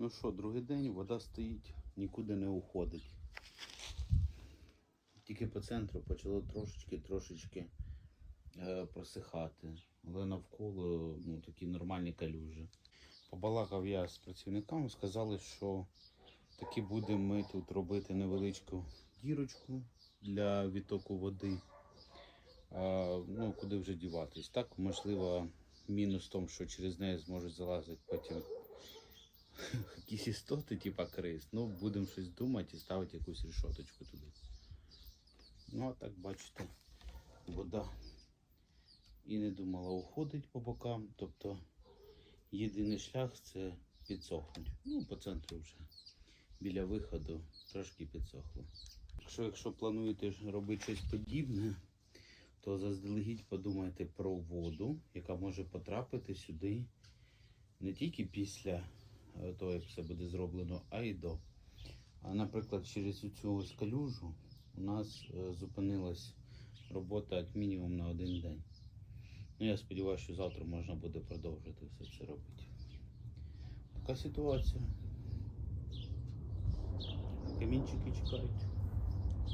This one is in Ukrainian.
Ну що, другий день вода стоїть, нікуди не уходить. Тільки по центру почало трошечки-трошечки е, просихати. Але навколо ну, такі нормальні калюжі. Побалакав я з працівниками, сказали, що таки будемо ми тут робити невеличку дірочку для відтоку води. А, ну, куди вже діватись. Так, можливо, мінус в тому, що через неї зможуть залазити потім якісь істоти, типа крис. Ну, будемо щось думати і ставити якусь рішоточку туди. Ну, а так бачите, вода і не думала уходить по бокам. Тобто єдиний шлях це підсохнути. Ну, по центру вже біля виходу трошки підсохло. Якщо, якщо плануєте робити щось подібне, то заздалегідь подумайте про воду, яка може потрапити сюди не тільки після того, як все буде зроблено, а й до. А, наприклад, через цю ось калюжу у нас е, зупинилась робота як мінімум на один день. Ну, я сподіваюся, що завтра можна буде продовжити все це робити. Така ситуація. Камінчики чекають.